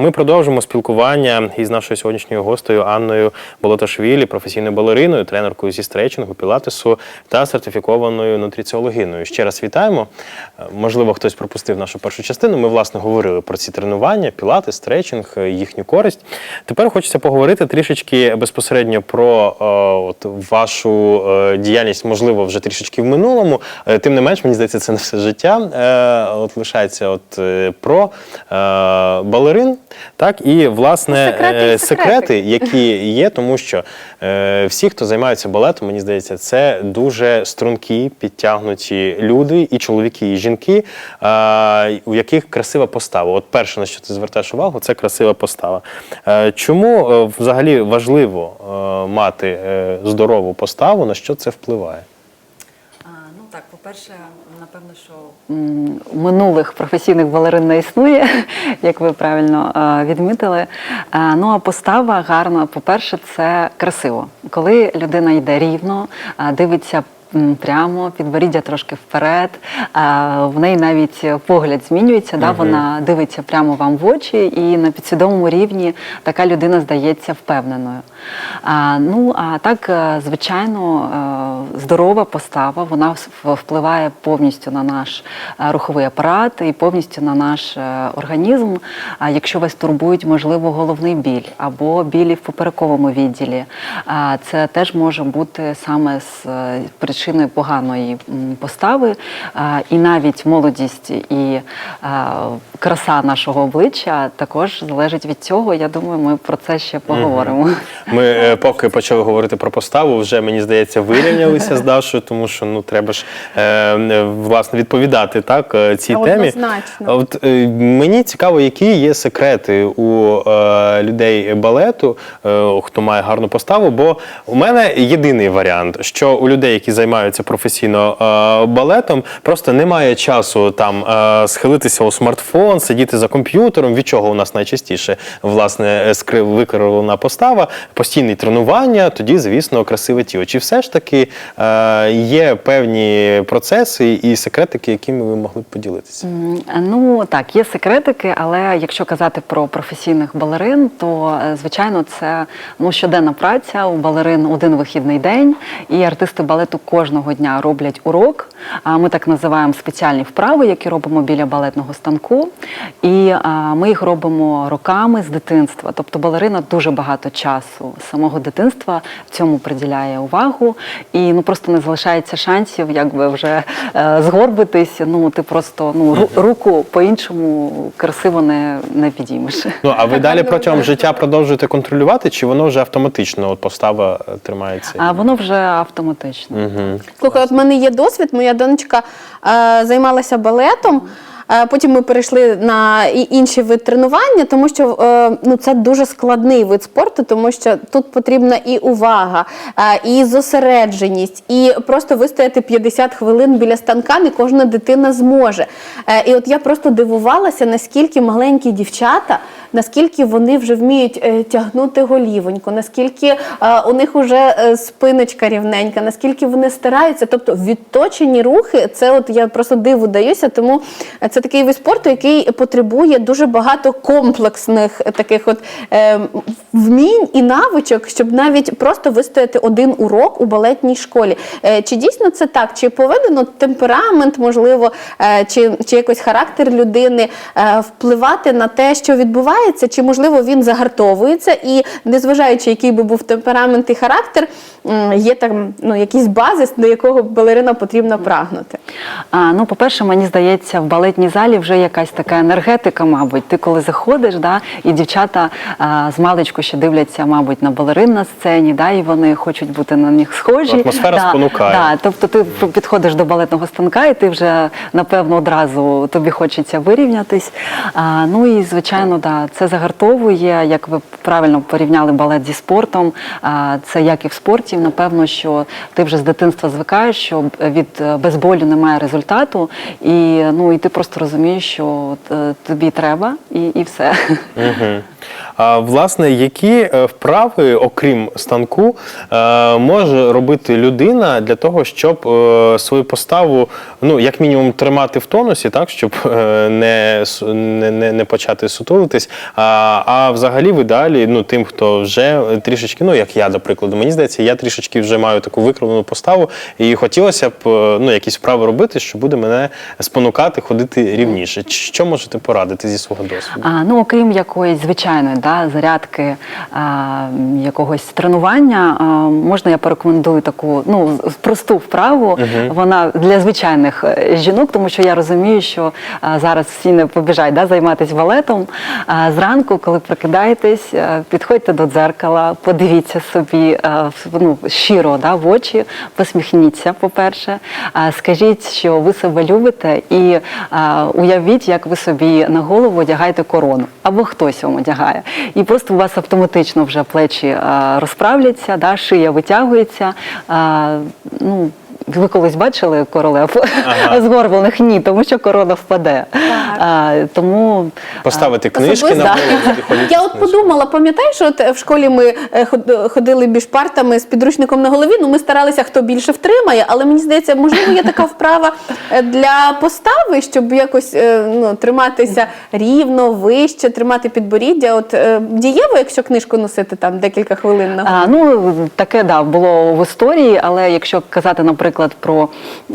Ми продовжимо спілкування із нашою сьогоднішньою гостею Анною Болоташвілі, професійною балериною, тренеркою зі стретчингу, пілатесу та сертифікованою нутриціологиною. Ще раз вітаємо. Е, Можливо, хтось пропустив нашу першу частину. Ми власне говорили про ці тренування, пілатес, стретчинг, е, їхню користь. Тепер хочеться поговорити трішечки безпосередньо про е, от, вашу діяльність, можливо, вже трішечки в минулому. Тим не менш, мені здається, це не все життя. От лишається от про балерин, так і власне Секрети е, секрети. секрети, які є, тому що е, всі, хто займаються балетом, мені здається, це дуже стрункі, підтягнуті люди, і чоловіки, і жінки, е, у яких красива постава. От перше, на що ти звертаєш увагу, це красива постава. Е, чому е, взагалі важливо е, мати е, здорову поставу, на що це впливає? А, ну так, по-перше, напевно, що минулих професійних балерин не існує, як ви правильно е, відмітили. Е, ну а постава гарна, по-перше, це красиво. Коли людина йде рівно, е, дивиться. Прямо підборіддя трошки вперед, в неї навіть погляд змінюється. Да? Вона дивиться прямо вам в очі, і на підсвідомому рівні така людина здається впевненою. Ну а так, е, звичайно, е, здорова постава вона впливає повністю на наш е, руховий апарат і повністю на наш організм. А якщо вас турбують, можливо, головний біль або білі в поперековому відділі, це теж може бути саме з причиною поганої постави, і навіть молодість і краса нашого обличчя також залежить від цього. Я думаю, ми про це ще поговоримо. Ми е, поки почали говорити про поставу, вже мені здається, вирівнялися з Дашою, тому що ну треба ж е, власне відповідати так е, цій темі. От мені цікаво, які є секрети у людей балету, хто має гарну поставу. Бо у мене єдиний варіант, що у людей, які займаються професійно е, балетом, просто немає часу там е, схилитися у смартфон, сидіти за комп'ютером. Від чого у нас найчастіше власне скри- викривлена постава, постійні тренування, тоді, звісно, красиве тіло. Чи все ж таки е, є певні процеси і секретики, якими ви могли б поділитися? Ну так, є секретики, але якщо казати про професійних балерин, то е, звичайно це ну щоденна праця. У балерин один вихідний день, і артисти балету кожного дня роблять урок. А ми так називаємо спеціальні вправи, які робимо біля балетного станку. І ми їх робимо роками з дитинства. Тобто балерина дуже багато часу з самого дитинства в цьому приділяє увагу, і ну просто не залишається шансів, якби вже е, згорбитись. Ну ти просто ну руку по-іншому красиво не, не підіймеш. Ну а ви далі протягом життя продовжуєте контролювати, чи воно вже автоматично от постава е, тримається? А воно вже автоматично. Угу. Слухай, от мене є досвід. Моя донечка е, займалася балетом. Е, Потім ми перейшли на інший вид тренування, тому що е, ну, це дуже складний вид спорту, тому що тут потрібна і увага, е, і зосередженість, і просто вистояти 50 хвилин біля станка не кожна дитина зможе. І от я просто дивувалася, наскільки маленькі дівчата, наскільки вони вже вміють тягнути голівоньку, наскільки у них вже спиночка рівненька, наскільки вони стараються. Тобто відточені рухи, це от я просто диву даюся, тому це такий вид спорту, який потребує дуже багато комплексних е, таких от е, вмінь і навичок, щоб навіть просто вистояти один урок у балетній школі. Е, чи дійсно це так? Чи повинен темперамент, можливо, е, чи, чи якось характер людини е, впливати на те, що відбувається, чи можливо він загартовується, і незважаючи, який би був темперамент і характер, м, є там ну, якийсь базис, до якого балерина потрібно прагнути. А, ну, по-перше, мені здається, в балетній залі вже якась така енергетика, мабуть. Ти коли заходиш, да, і дівчата а, з маличку ще дивляться, мабуть, на балерин на сцені, да, і вони хочуть бути на них схожі. Атмосфера да, спонукає. Да, тобто ти підходиш до балетного станка, і ти вже напевно одразу тобі хочеться вирівнятись. А, ну і звичайно, да, це загартовує, як ви правильно порівняли балет зі спортом. А, це як і в спорті. Напевно, що ти вже з дитинства звикаєш, що від е, без болю немає результату, і ну і ти просто розумієш, що е, тобі треба, і, і все. Угу. А, власне, які е, вправи, окрім станку, е, може робити людина для того, щоб е, свою поставу, ну, як мінімум, тримати в тонусі, так, щоб не, не, не, почати сутулитись. А, а взагалі, в ідеалі, ну, тим, хто вже трішечки, ну, як я, до прикладу, мені здається, я трішечки вже маю таку викривлену поставу, і хотілося б ну, якісь вправи робити, що буде мене спонукати ходити рівніше. Що можете порадити зі свого досвіду? А, ну, окрім якоїсь звичайної да, зарядки, а, якогось тренування, а, можна я порекомендую таку ну, просту вправу. Вона для звичайних е, жінок, тому що я розумію, що а, зараз всі не побіжать да, займатися балетом. А, зранку, коли прокидаєтесь, е, підходьте до дзеркала, подивіться собі е, в- ну, щиро да, в очі, посміхніться, по-перше. А, Скажіть, що ви себе любите, і а, уявіть, як ви собі на голову одягаєте корону, або хтось вам одягає. І просто у вас автоматично вже плечі розправляться, да, шия витягується. Ну, ви колись бачили королев Ага. згорблених? Ні, тому що корона впаде. А, тому Поставити книжки на голову Я от подумала, пам'ятаєш, от е, в школі ми е, ходили між партами з підручником на голові. Ну ми старалися, хто більше втримає, але мені здається, можливо, є така вправа е, для постави, щоб якось ну, триматися рівно, вище, тримати підборіддя. От дієво, якщо книжку носити там декілька хвилин на А, ну, таке да, було в історії, але якщо казати, наприклад, про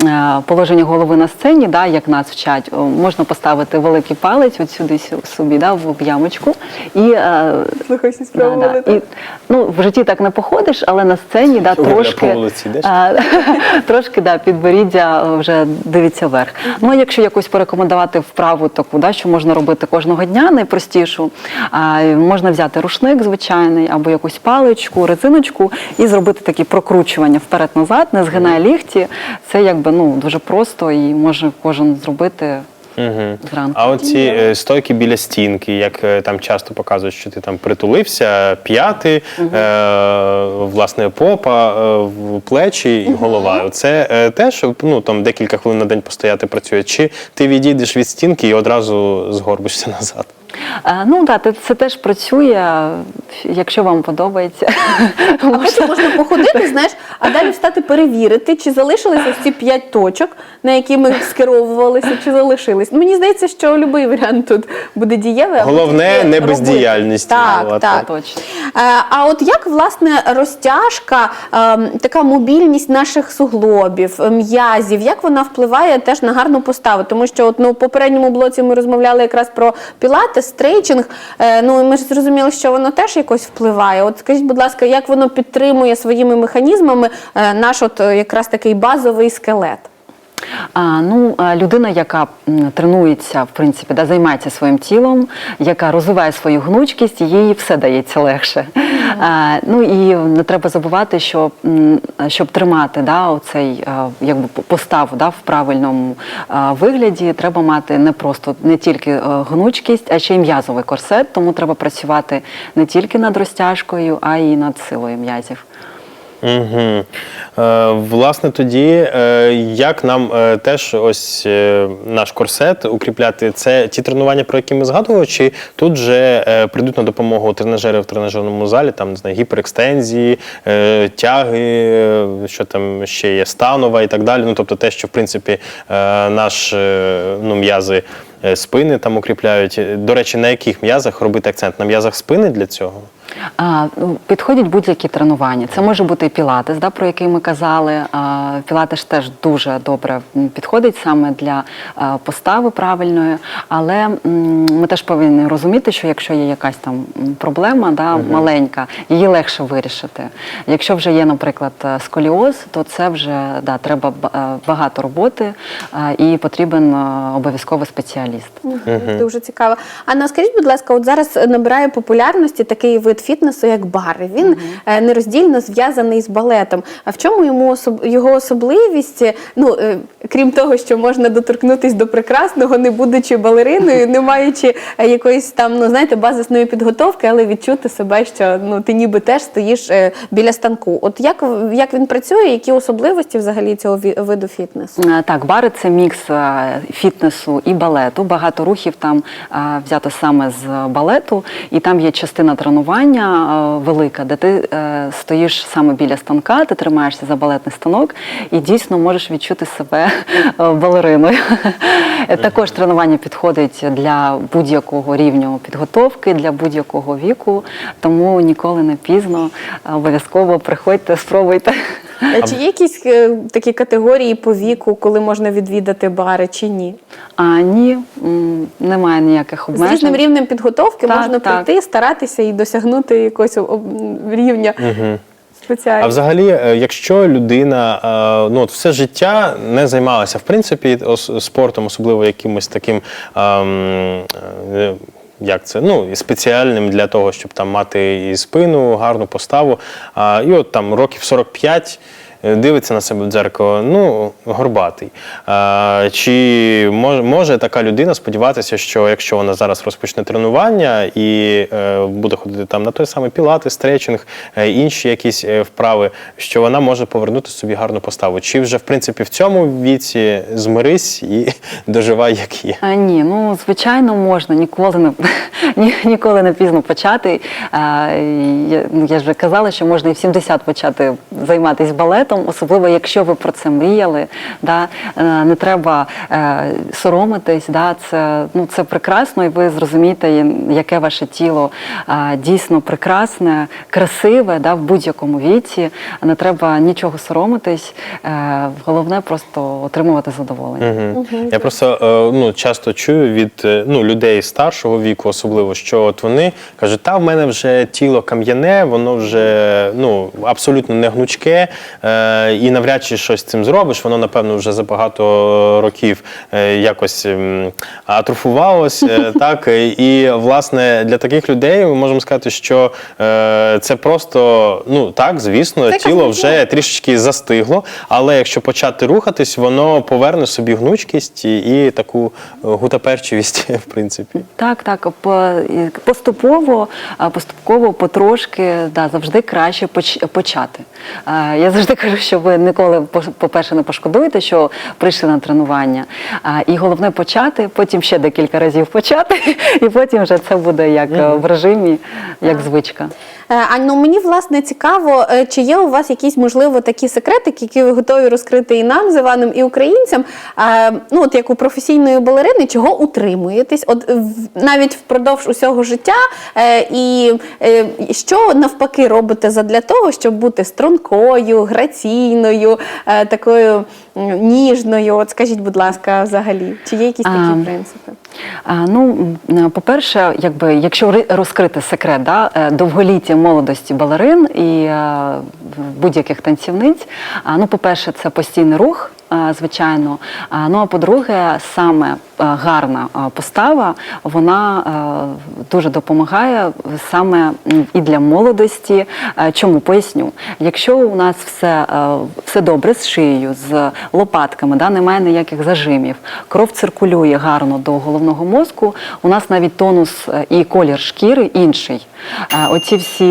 е, положення голови на сцені, да, як нас вчать, можна поставити великий палець от сюди собі, да, в ямочку. І, е, Слухай, да, да, і, ну, в житті так не походиш, але на сцені да, трошки, вулиці а, трошки да, підборіддя е, вже дивиться вверх. Ну, а якщо якусь порекомендувати вправу таку, да, що можна робити кожного дня, найпростішу, а, можна взяти рушник звичайний або якусь паличку, резиночку і зробити такі прокручування вперед-назад, не згинає лігті. Це якби ну, дуже просто і може кожен зробити зранку. А от ці е, стойки біля стінки, як е, там часто показують, що ти там притулився, п'яти, е, власне, попа, е, в плечі і голова. Це е, теж ну, там декілька хвилин на день постояти працює. Чи ти відійдеш від стінки і одразу згорбишся назад? Е, Ну так, це- це теж працює, якщо вам подобається. А потім можна походити, знаєш, а далі встати перевірити, чи залишилися ось ці п'ять точок, на які ми скеровувалися, чи залишились. Ну, Мені здається, що будь-який варіант тут буде дієвий. Головне, не робити. бездіяльність Так, винувати. так. Точно. Е, А от як власне розтяжка, ем, така мобільність наших суглобів, м'язів, як вона впливає теж на гарну поставу? Тому що от, ну, в попередньому блоці ми розмовляли якраз про пілатес, стрейчинг. Е, Ну ми ж зрозуміли, що воно теж якось впливає. От скажіть, будь ласка, як воно підтримує своїми механізмами е, наш от е, якраз такий базовий скелет? Ну, людина, яка тренується, в принципі, да, займається своїм тілом, яка розвиває свою гнучкість, їй все дається легше. А, ну і не треба забувати, що щоб тримати да, оцей якби поставу да, в правильному вигляді, треба мати не просто не тільки е, гнучкість, а ще й м'язовий корсет. Тому треба працювати не тільки над розтяжкою, а й над силою м'язів. Угу. Е, власне, тоді е, як нам е, теж ось е, наш корсет укріпляти? Це ті тренування, про які ми згадували, чи тут же е, прийдуть на допомогу тренажери в тренажерному залі, там не знаю, гіперекстензії, е, тяги, е, що там ще є, станова і так далі. Ну тобто те, що в принципі е, наш е, ну, м'язи е, спини там укріпляють. До речі, на яких м'язах робити акцент? На м'язах спини для цього? А, ну, підходять будь-які тренування. Це може бути і пілатес, да, про який ми казали. А, пілатес теж дуже добре підходить саме для постави правильної. Але ми теж повинні розуміти, що якщо є якась там проблема, да, маленька, її легше вирішити. Якщо вже є, наприклад, е, сколіоз, то це вже да, треба е, багато роботи і потрібен е, обов'язково спеціаліст. Дуже цікаво. Анна, скажіть, будь ласка, от зараз набирає популярності такий вид фітнесу як бар. Він е, нероздільно зв'язаний з балетом. А в чому йому особ... його особливість? Ну, е, крім того, що можна доторкнутися до прекрасного, не будучи балериною, не маючи е, якоїсь там, ну знаєте, базисної підготовки, але відчути себе, що ну ти ніби теж стоїш біля станку. От як, як він працює, які особливості взагалі цього виду фітнесу? Так, бари це мікс фітнесу і балету. Багато рухів там взято саме з балету, і там є частина тренування е, велика, де ти е, стоїш саме біля станка, ти тримаєшся за балетний станок і дійсно можеш відчути себе е, балериною. Також тренування підходить для будь-якого рівню підготовки, для будь-якого віку, тому ніколи не пізно. Обов'язково приходьте, спробуйте. Чи є якісь е, такі категорії по віку, коли можна відвідати бари, чи ні? А ні, немає ніяких обмежень. З різним рівнем підготовки Так, можна так. прийти, старатися і досягнути якогось рівня А спеціально. взагалі, е, якщо людина е, ну, от все життя не займалася в принципі спортом, особливо якимось таким. Як це? Ну, спеціальним для того, щоб там мати і спину, гарну поставу. А, і от там років 45 е, дивиться на себе в дзеркало, ну, горбатий. А, чи може, може така людина сподіватися, що якщо вона зараз розпочне тренування і е, буде ходити там на той самий пілати, стретчинг, е, інші якісь е, вправи, що вона може повернути собі гарну поставу? Чи вже в принципі в цьому віці змирись і доживай, як є? А, ні, ну звичайно можна, ніколи не ні, ніколи не пізно почати. А, я, ну, я вже казала, що можна і в 70 почати займатися балетом, особливо якщо ви про це мріяли. Да? Е, Не треба е, соромитись, да? це, ну, це прекрасно, і ви зрозумієте, яке ваше тіло а, дійсно прекрасне, красиве да? в будь-якому віці. Не треба нічого соромитись. Е, Головне просто отримувати задоволення. Мгм. Я просто е, ну, часто чую від е, ну, людей старшого віку, особливо, що от вони кажуть, та в мене вже тіло кам'яне, воно вже ну, абсолютно не гнучке, е, і навряд чи щось з цим зробиш. Воно, напевно, вже за багато років е, якось ем, атрофувалось. е, так, і власне для таких людей ми можемо сказати, що е, це просто ну так, звісно, Це тіло вже трішечки застигло, але якщо почати рухатись, воно поверне собі гнучкість і, таку е, гутаперчивість, в принципі. Так, так, поступово, поступово, потрошки, да, завжди краще почати. Я завжди кажу, що ви ніколи, по- по-перше, не пошкодуєте, що прийшли на тренування. І головне почати, потім ще декілька разів почати, і потім вже це буде як е, в режимі, як звичка. Е, Ань, ну мені власне цікаво, е, чи є у вас якісь можливо такі секретики, які ви готові розкрити і нам з Іваном, і українцям. Е, Ну, от як у професійної балерини, чого утримуєтесь? От навіть впродовж усього життя, і що навпаки робите задля того, щоб бути стрункою, граційною, такою ніжною? От скажіть, будь ласка, взагалі, чи є якісь такі А, принципи? А, ну, по-перше, якби, якщо розкрити секрет да, е, довголіття молодості балерин і е, будь-яких танцівниць, ну, по-перше, це постійний рух. Е, Звичайно, ну а по-друге, саме е, гарна е, постава, вона е, дуже допомагає саме і для молодості. Е, Чому поясню? Якщо у нас все, е, все добре з шиєю, з лопатками, да, немає ніяких зажимів, кров циркулює гарно до головного мозку, у нас навіть тонус е, і колір шкіри інший. Е, Оці всі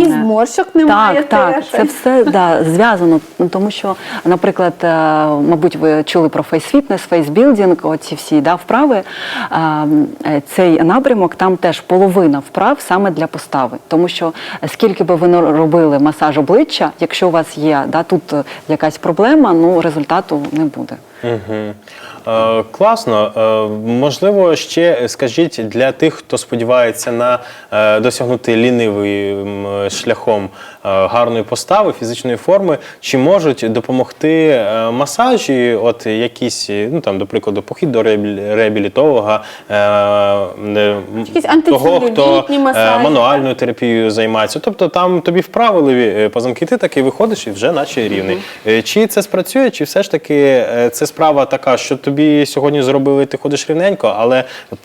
І зморщок немає так, так, теж. це все да, зв'язано. Тому що, наприклад, е, мабуть, ви чули про фейсфітнес, фейсбілдінг, оці всі да, вправи. А, е, Цей напрямок там теж половина вправ саме для постави. Тому що е, скільки би ви робили масаж обличчя, якщо у вас є да, тут е, якась проблема, ну результату не буде. Угу. Е, класно. Е, можливо, ще скажіть для тих, хто сподівається на е, досягнути лінивим е, шляхом е, гарної постави, фізичної форми, чи можуть допомогти е, масажі, от якісь, ну там, до прикладу, похід до реабілі- реабілітолога, е, е, Якісь того, хто антицелюлітні е, масажі, мануальною терапією займається. Тобто там тобі вправили е, позамки, ти таки виходиш і вже наче рівний. Е, Чи це спрацює, чи все ж таки е, це справа така, що тобі сьогодні зробили, ти ходиш рівненько, але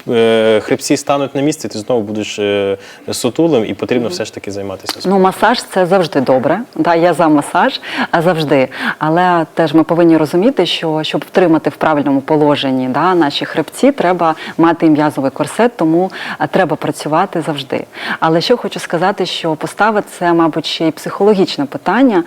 е, хребці стануть на місці, ти знову будеш е, сутулим, і потрібно все ж таки займатися. Ну, масаж це завжди добре. Да, я за масаж, а завжди. Але теж ми повинні розуміти, що щоб втримати в правильному положенні да, наші хребці, треба мати м'язовий корсет, тому треба працювати завжди. Але що хочу сказати, що постава це, мабуть, ще й психологічне питання,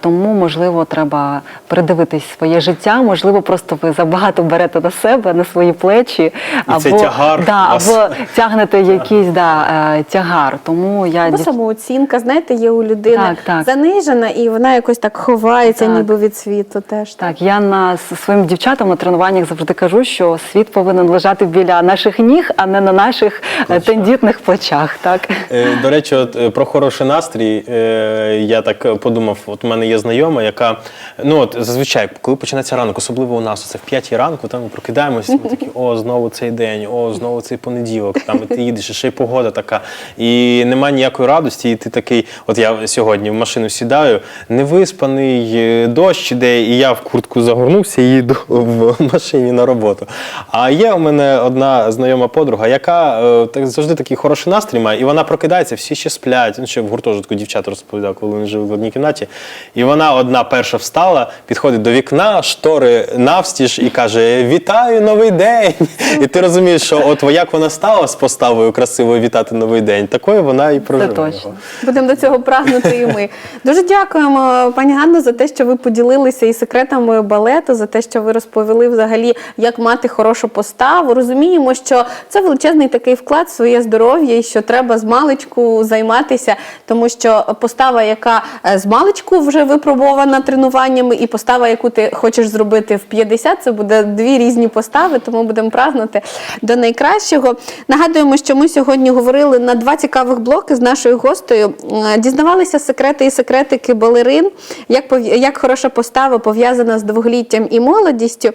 тому можливо треба передивитись своє життя. Можливо, просто ви забагато берете на себе, на свої плечі, І це тягар да, вас. або тягнете якийсь да, е, тягар. Тому я Або дів- самооцінка, знаєте, є у людини Так, так. занижена, і вона якось так ховається, Так. ніби від світу. Теж Так, я на своїм дівчатам на тренуваннях завжди кажу, що світ повинен лежати біля наших ніг, а не на наших е, тендітних плечах. Так Е, До речі, от е, про хороший настрій. е, Я так подумав, от у мене є знайома, яка ну от зазвичай, коли починається ранок, особливо у нас, це в п'ятій ранку, там ми прокидаємося, ми такі, о, знову цей день, о, знову цей понеділок. Там і ти їдеш, і ще й погода така. І немає ніякої радості, і ти такий, от я сьогодні в машину сідаю, невиспаний, е, дощ іде, і я в куртку загорнувся і їду в машині на роботу. А є у мене одна знайома подруга, яка е, так завжди такий хороший настрій має, і вона прокидається, всі ще сплять. Ну, ще в гуртожитку дівчата розповідав, коли вони жили в одній кімнаті. І вона одна перша встала, підходить до вікна, штори навстіж і каже: Вітаю новий день! І ти розумієш, що от як вона стала з поставою красивою вітати новий день, такою вона і проживає. точно. Будемо до цього прагнути і ми. Дуже дякуємо, пані Ганно, за те, що ви поділилися і секретами балету, за те, що ви розповіли взагалі, як мати хорошу поставу. Розуміємо, що це величезний такий вклад в своє здоров'я, і що треба з маличку займатися, тому що постава, яка е, з маличку вже випробована тренуваннями, і постава, яку ти хочеш зробити в 50, це буде дві різні постави, тому будемо прагнути до найкращого. Нагадуємо, що ми сьогодні говорили на два цікавих блоки з нашою гостею. Е, Дізнавалися секрети і секретики балерин, як, як хороша постава пов'язана з довголіттям і молодістю.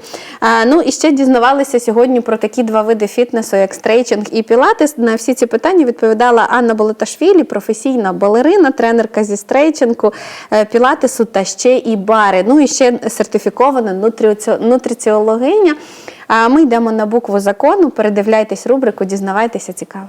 Ну і ще дізнавалися сьогодні про такі два види фітнесу, як стрейчинг і пілатес. На всі ці питання відповідала Анна Болоташвілі, професійна балерина, тренерка зі стрейчингу, е, пілатесу та ще і бари. Ну і ще сертифікована нутриці- нутриціологиня. А ми йдемо на букву закону. Передивляйтесь рубрику, дізнавайтеся цікаво.